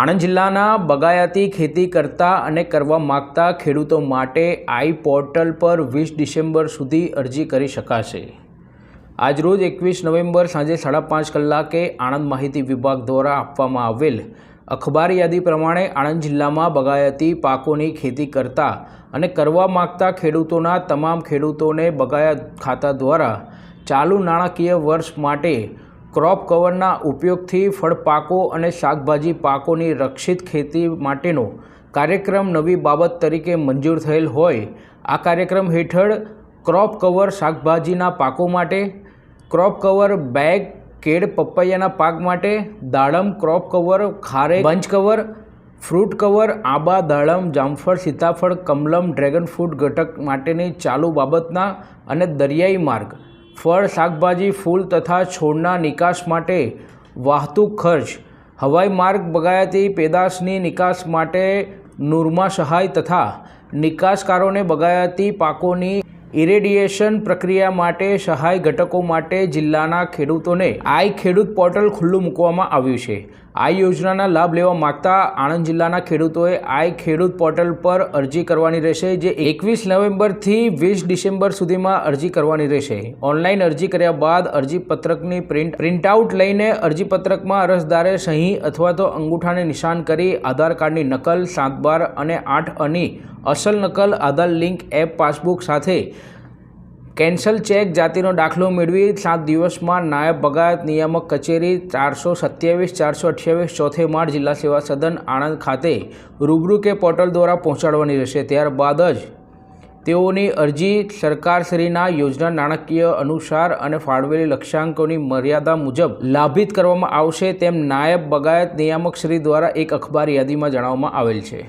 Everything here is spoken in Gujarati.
આણંદ જિલ્લાના બગાયતી ખેતી કરતા અને કરવા માગતા ખેડૂતો માટે આઈ પોર્ટલ પર વીસ ડિસેમ્બર સુધી અરજી કરી શકાશે. આજરોજ એકવીસ નવેમ્બર સાંજે સાડા પાંચ કલાકે આણંદ માહિતી વિભાગ દ્વારા આપવામાં આવેલ અખબાર યાદી પ્રમાણે આણંદ જિલ્લામાં બગાયતી પાકોની ખેતી કરતા અને કરવા માગતા ખેડૂતોના તમામ ખેડૂતોને બગાયત ખાતા દ્વારા ચાલુ નાણાકીય વર્ષ માટે ક્રોપ કવરના ઉપયોગથી ફળપાકો અને શાકભાજી પાકોની રક્ષિત ખેતી માટેનો કાર્યક્રમ નવી બાબત તરીકે મંજૂર થયેલ હોય. આ કાર્યક્રમ હેઠળ ક્રોપ કવર શાકભાજીના પાકો માટે, ક્રોપ કવર બેગ, કેળ પપૈયાના પાક માટે, દાડમ ક્રોપ કવર, ખારે બંચ કવર, ફ્રૂટ કવર, આંબા, દાડમ, જામફળ, સીતાફળ, કમલમ, ડ્રેગન ફ્રૂટ ઘટક માટેની ચાલુ બાબતના અને દરિયાઈ માર્ગ ફળ, શાકભાજી, ફૂલ તથા છોડના નિકાસ માટે વાહતુક ખર્ચ. હવાઈ માર્ગ બગાયતી પેદાશની નિકાસ માટે નુરમા સહાય તથા નિકાસકારોને બગાયતી પાકોની ઇરેડિયેશન પ્રક્રિયા માટે સહાય ઘટકો માટે જિલ્લાના ખેડૂતોને આઈ ખેડૂત પોર્ટલ ખુલ્લું મૂકવામાં આવ્યું છે. આ યોજનાના લાભ લેવા માગતા આણંદ જિલ્લાના ખેડૂતોએ આઈ ખેડૂત પોર્ટલ પર અરજી કરવાની રહેશે, જે એકવીસ નવેમ્બરથી વીસ ડિસેમ્બર સુધીમાં અરજી કરવાની રહેશે. ઓનલાઈન અરજી કર્યા બાદ અરજીપત્રકની પ્રિન્ટ, પ્રિન્ટઆઉટ લઈને અરજીપત્રકમાં અરજદારે સહી અથવા તો અંગૂઠાને નિશાન કરી આધાર કાર્ડની નકલ, સાત બાર અને આઠ અની અસલ નકલ, આધાર લિંક, એપ, પાસબુક સાથે કેન્સલ ચેક જાતિનો દાખલો મેળવી સાત દિવસમાં નાયબ બગાયત નિયામક કચેરી ચારસો સત્યાવીસ, ચારસો અઠ્યાવીસ, ચોથે માળ જિલ્લા સેવા સદન આણંદ ખાતે રૂબરૂ કે પોર્ટલ દ્વારા પહોંચાડવાની રહેશે. ત્યારબાદ જ તેઓની અરજી સરકારશ્રીના યોજના નાણાકીય અનુસાર અને ફાળવેલી લક્ષ્યાંકોની મર્યાદા મુજબ લાભિત કરવામાં આવશે તેમ નાયબ બગાયત નિયામક શ્રી દ્વારા એક અખબાર યાદીમાં જણાવવામાં આવેલ છે.